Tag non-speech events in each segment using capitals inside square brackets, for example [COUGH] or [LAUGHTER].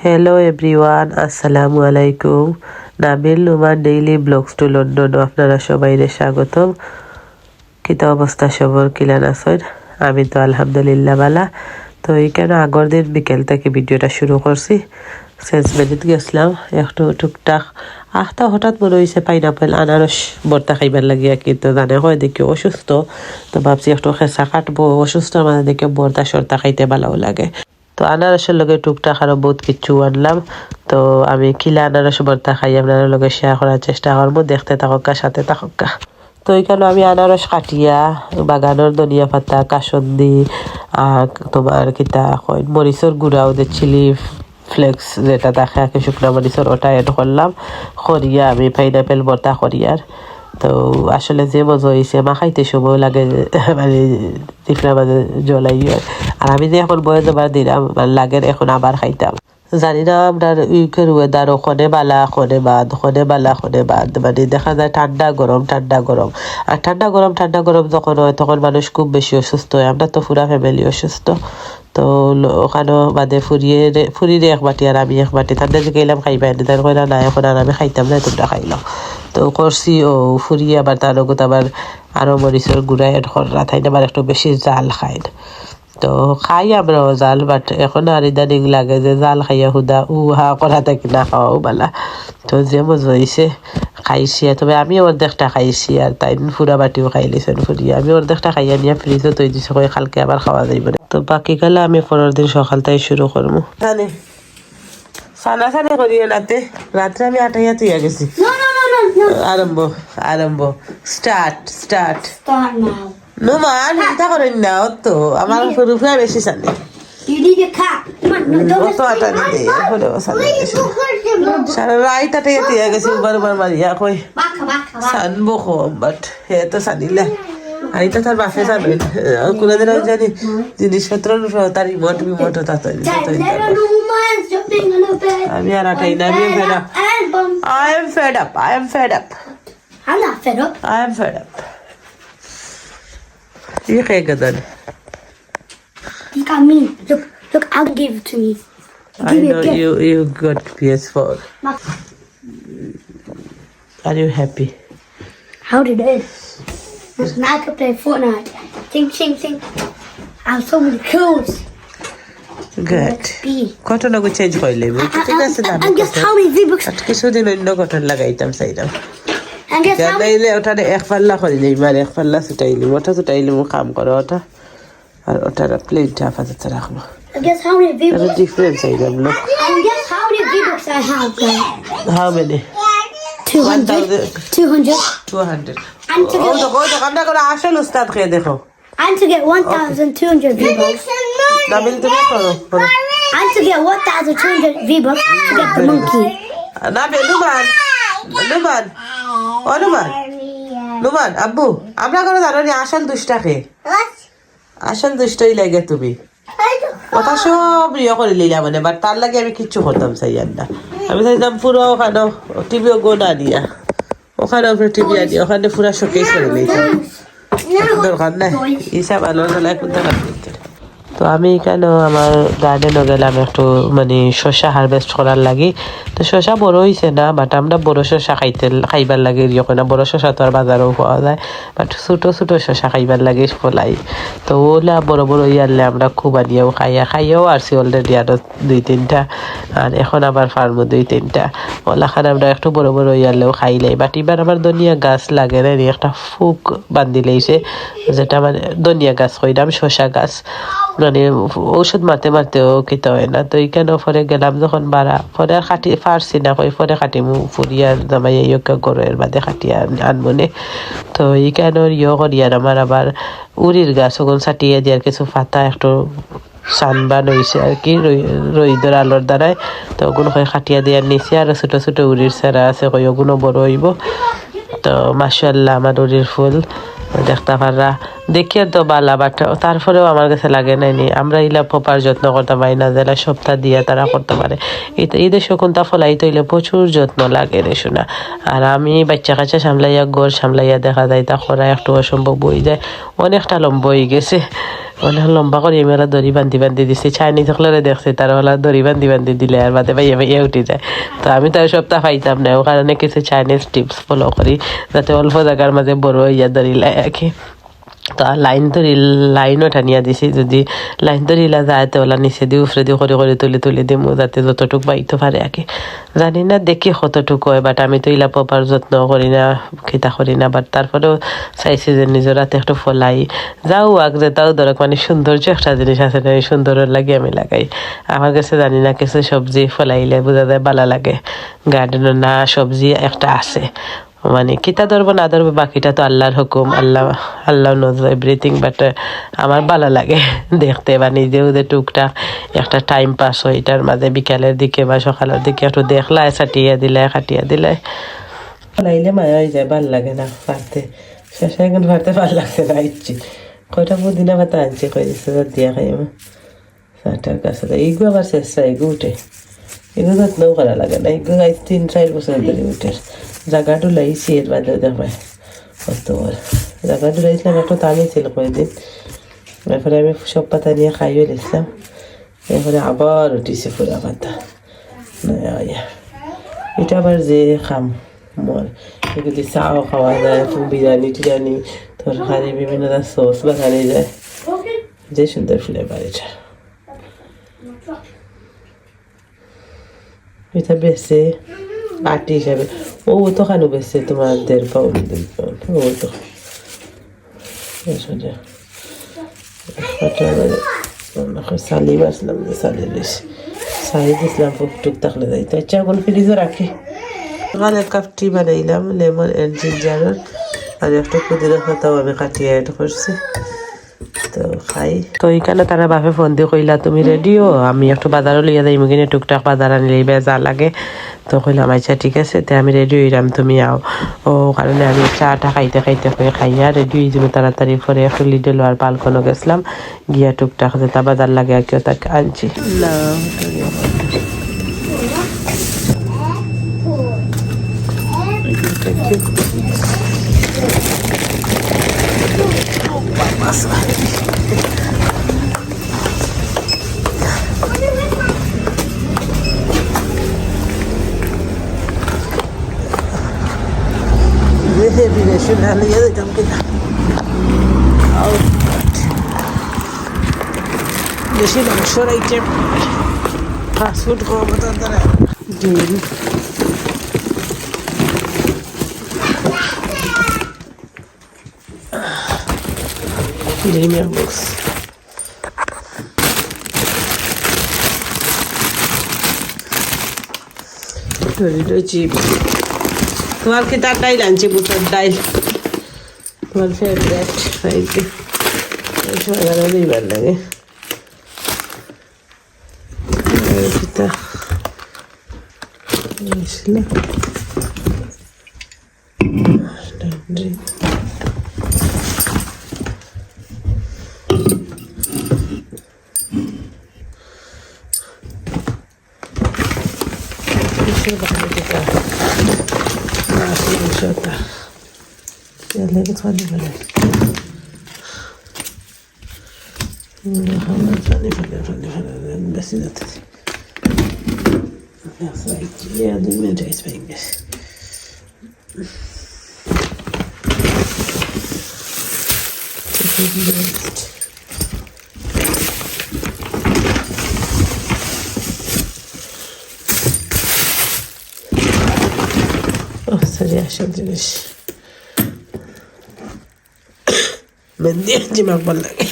Hello everyone আসসালামু আলাইকুম Nabil Numan daily blogs to London আপনারা সবাইরে স্বাগতম কিতা অবস্থা সবর কিলান আসেন আমি তো আলহামদুলিল্লাহ বালা তো এইখানে আগর দিন বিকেল থেকে ভিডিওটা শুরু করছি সেন্স ভ্যালিত গেছিলাম একটু টুকটাক আখটা হঠাৎ মনে হয়েছে পাইনাপেল আনারস বর্তা খাইবার লাগিয়া কিন্তু জানে হয় দেখি অসুস্থ তো ভাবছি একটু খেসা কাটবো অসুস্থ মানে দেখে বর্তা সর্তা খাইতে ভালো লাগে তো আনারসের লগে টুকটাক আরও বহুত কিছু আনলাম। তো আমি কিলা আনারস ভর্তা খাই আপনার লগে শেয়ার করার চেষ্টা করব। দেখতে থাকা সাথে থাকা তো এখানে আমি আনারস, কাটিয়া বাগানের ধনিয়া পাতা, কাসন্দি আর তোমার কিতা মরিচর গুঁড়া, ওদের চিলি ফ্লেক্স যেটা দেখা শুকনা মরিচর ওটা এড করলাম। করিয়া আমি পাইনাপেল ভর্তা করিয়ার তো আসলে যে মজা হয়েছে মা খাইতে সময় লাগে মানে টিফিনের মাঝে জ্বলাই আর আমি যে এখন বয়ে যাবার দিলাম লাগে এখন আবার খাইতাম। জানি না আপনার উইকের ওয়েদার ওখানে বালা, ওখানে বাদ, ওখানে বালা, ওখানে বাদ। মানে দেখা যায় ঠান্ডা, গরম ঠান্ডা, গরম। আর ঠান্ডা, গরম ঠান্ডা, গরম যখন হয়, তখন মানুষ খুব বেশি অসুস্থ হয়। আমরা তো পুরা ফ্যামিলি অসুস্থ। তো ওখানেও বাদে ফুরিয়ে ফুরিয়ে এক বাটি আর আমি এক বাটি। ঠান্ডা যে গেলাম খাইবা এনে তার না, এখন আর আমি খাইতাম না, তোমরা খাইলাম তো করছি ও ফুরিয়ে আবার তার লগত আবার আরও মরিচের গুঁড়া এড করা আবার একটু বেশি জাল খাই তো খাই আমরাও জাল বাট এখন আর ইদানিং লাগে যে জাল খাইয়া হুদা উ হা করা থাকি না খাওয়াও বালা। তো যে মজা হয়েছে খাইছি আর তবে আমি অর্ধেকটা খাইছি আর তাই ফুরা বাটিও খাই লিছেন ফুরিয়া আমি অর্ধেকটা খাইয়া নিয়ে ফ্রিজে তৈ দিছি কই কালকে আবার খাওয়া যাইব না। তো বাকি কালে আমি পরের দিন সকাল তাই শুরু করব জানি। সানা সানি করিয়ে রাতে রাত্রে আমি আটাইয়া তুইয়া গেছি। আরম্ভ আরম্ভ স্টার্ট স্টার্ট now. নুমান চিন্তা করেন না ও তো আমার রুফে বেশি জানে আটা সারা রাইত আটাইয়া তুইয়া গেছি উবার উবার মারিয়া কই. সানবো কম বাট হে তো সানিলে আর এটা তার বাসে যাবেন কোনোদিন আমি জানি জিনিসপত্র তার রিমোট বিমোট তা bed. আমি আর আটাই না আমি I am fed up. I am fed up. I'm not fed up. I am fed up. You can't get that. Look at me. Look, look, I'll give it to me. Give I know me you, you got PS4. Are you happy? How did it? Now I can play Fortnite. Ting, ting, ting. I have so many kills. B. কত লাগু change করলে ঠিক আছে না? আট কিছুদিন অন্য cotton লাগাইতাম চাইলাম? জানাইলে এক পাল্লা করে দিই মানে এক পাল্লা ছুটাইলি ওটা ছুটাইলি মো কাম করো ওটা আর ওটার প্লেটটা আপাতত রাখব আর? ডিফারেন্স চাইলাম লোক? How many 200. 200. Two hundred And to ও তো কই তো কামটা করে আসল উস্তাদ খেয়ে দেখো and to get 1,200 V-Bucks. Nabil তুমি করো করো And to get 1,200 V-Bucks to get the monkey. না নুমান আব্বু আমরা জানো নি আসল দুষ্টাকে? আসল দুষ্টই লাগে তুমি। কথা সব ইয়ে করে লিলা মানে বাট তার লাগে আমি কিচ্ছু করতাম চাই না আমি চাইতাম পুরো ওখানে টিভিও গোনা দিয়া। ওখানে উপরে টিভি আনি ওখানে পুরা শোকেস করে লইতাম দরকার নাই হিসাব আলোর বেলায় কোন দরকার করতে তো আমি এখানে আমার গার্ডেনও গেলাম একটু মানে শসা হারভেস্ট করার লাগি। তো শসা বড় হয়েছে না বাট আমরা বড় শসা খাইতে, খাইবার লাগে ইয়ে না বড় শসা তো আর বাজারেও পাওয়া যায় বাট ছোটো ছোটো শসা খাইবার লাগে ফলাই তো ওলা বড় বড় ইয়ারলে আমরা খুব আনিয়েও খাইয়া, খাইয়াও আসছি অলরেডি আরও দুই তিনটা, আর এখন আবার ফার্মও দুই তিনটা। ওলা খান আমরা একটু বড় বড় ইয়ারলেও খাইলাই বাট এবার আমার ধনিয়া গাছ লাগে না একটা ফুক বান্ধি লাইছে, যেটা মানে ধনিয়া গাছ কইলাম শসা গাছ। মানে ঔষধ মারতে মারতেও কিতে হয় না। তো এইখানে পরে গেলাম যখন বাড়া পরে আর খাটি ফারছি না কই পরে খাটি মু ফুরিয়া জামাই ইয়োকে গরুয়ের বাদে খাটিয়া আনমনে। তো এইখানে ইয়ে করিয়ার আমার আবার উড়ির গাছ ওগুলো ছাটিয়ে দিয়ার কিছু পাতা একটু সানবান হয়েছে আর কি রইদর আলোর দ্বারাই তো ওগুলো কই খাটিয়া দিয়ার নিচে আর ছোট ছোট উড়ির সেরা আছে কই ওগুলো বড় হইব। তো মাসাল্লাহ আমার উড়ির ফুল। দেখতে পাররা দেখিয়ে তো বালা বাট তারপরেও আমার কাছে লাগে নাইনি আমরা ইলা প্রপার যত্ন করতে পারি না, যারা সপ্তাহ দিয়ে তারা করতে পারে। ঈদে এই দেশে কোনটা ফলাই প্রচুর যত্ন লাগে রে শোনা আর আমি বাচ্চা কাচ্চা সামলাইয়া গড় সামলাইয়া দেখা যায়, তা করা একটু অসম্ভব বই যায়। অনেকটা লম্ব হয়ে গেছে। অনেক লম্বা করে মেলা দড়ি বান্ধি বান্ধি দিছে। চাইনি থাকলে দেখছে, তার হলা দড়ি বান্ধি বান্ধি দিলে আর বাদে ভাইয়া ভাইয়া উঠে যায়। তো আমি তার সপ্তাহ পাইতাম না, ও কারণে কিছু চাইনিজ টিপস ফলো করি, যাতে অল্প জায়গার মাঝে বড় হইয়া দড়ি লাগে তো লাইন ধরি লাইনও টানিয়া দিছি যদি। লাইন ধরিলা যায় তো ওলা নিচে দিয়ে উফরে দিয়ে করে করে তুলি তুলি দিমু যাতে যতটুক বাইতে পারে আগে জানি না দেখি কতটুকু হয় বাট আমি তো ইলা প্রপার যত্ন করি না, খিতা করি না বাট তারপরেও চাইছি যে নিজের হাতে একটু ফলাই। যাও আগ যে, তাও ধরক মানে সৌন্দর্য একটা জিনিস আছে না, এই সুন্দরের লাগে আমি লাগাই। আমার কাছে জানি না কিছু সবজি ফলাইলে বোঝা যায় ভালো লাগে। গার্ডেনের না সবজি একটা আছে। মানে কিতা ধরবো, না ধরবো, বাকিটা তো আল্লাহর হুকুম, আল্লাহ আল্লাহ নোজ এভরিথিং বাট আমার ভালো লাগে [LAUGHS] দেখতে বা নিজেও যে টুকটাক একটা টাইম পাস হয়, এটার মাঝে বিকালের দিকে বা সকালের দিকে একটু দেখলায়, ছাটিয়ে দিলে কাটিয়ে দিলে লাইলে মায়া হয়ে যায়, ভালো লাগে না পারতে শেষে এখন পারতে ভালো লাগছে না, ইচ্ছি। কয়টা পুদিনা পাতা আনছি কই দিচ্ছে দিয়া খাই আমার চারটার কাছে এইগুলো আবার চেষ্টা এগু উঠে। এগুলো যত্নও করা লাগে না এগুলো তিন, চার বছর ধরে উঠে। জায়গাটা লাইছি এর বাদে দেখায় কত বড়। জায়গাটা লাইছিলাম একটু টানি ছিল কয়েকদিন। এরপরে আমি সব পাতা নিয়ে খাইয়ে দিয়েছিলাম এরপরে আবার উঠিছে পুরা পাতা। এটা আবার যে খাম, মর। যদি চাও খাওয়া যায় বিরিয়ানি টিরিয়ানি, তরকারি, বিভিন্ন সস বানানি যায়। যে সুন্দর ফ্লেভার এটা। এটা বেছে আটি হিসাবে। তো খানো বেছে তোমার দেড় পাউন্ড দুই পাউন্ড ও তো সোজা সালি বাসলাম যে সালি বেশ সালি দিছিলাম টুক থাকলে যাই তো রাখি সকালে কাপ টি বানাইলাম লেমন অ্যান্ড জিঞ্জারের আর একটু করছি তো খাই। তো এইখানে তারা বাপে ফোন দিয়ে কইলা তুমি রেডিও আমি একটু বাজারও লিয়ে যাই মুগিনে টুকটাক বাজার আনলেই বেজা লাগে। তো কইলাম আচ্ছা ঠিক আছে তে আমি রেডি হইলাম তুমি আও। ও কারণে আমি চাটা খাইতে খাইতে কই খাইয়া রেডি হয়ে যাব তাড়াতাড়ি করে একটু লিডল আর পালকনও গেছিলাম। গিয়া টুকটাক যেটা বাজার লাগে আর কেউ তাকে আনছি। Shouldn't have the other dump Oh, বেশি মাংসর আইটেম ফাস্টফুড খাওয়াবো তার দ্বারা ডিম ডিমের বক্স চিপস তোমার কি তার ডাইল আনছে বুটার ডাইল তোমার ফেভারেট খাইতে সময় العافية إن شاء الله. يلا بتغني بلاش فني فني فني فني بس إذا تتي يا صاحبي يا دي ما جايز بينجش Thank you. Är inte man bara lägger.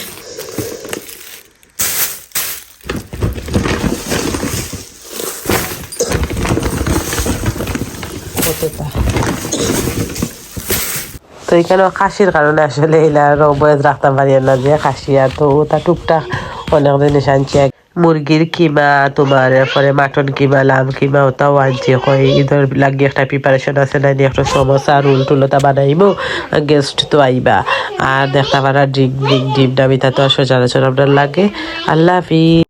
তো এখানে খাসির কারণে আসলে এলা রবয়েত রাখতাম পারি না যে খাসি আর তো ওটা টুকটাক অনেক জিনিস আনছি। মুরগির কিমা তোমার এরপরে মাটন কিমা লাম কিমা ওটাও আনছি হয় ইধর লাগি একটা প্রিপারেশন আছে না একটা সমস্যা রুল টুল ওটা বানাইবো গেস্ট তো আইবা আর দেখতে পারা ড্রিঙ্ক ড্রিঙ্ক ডিম ডাবিতা তো সচরাচর আপনার লাগে আল্লাহ হাফিজ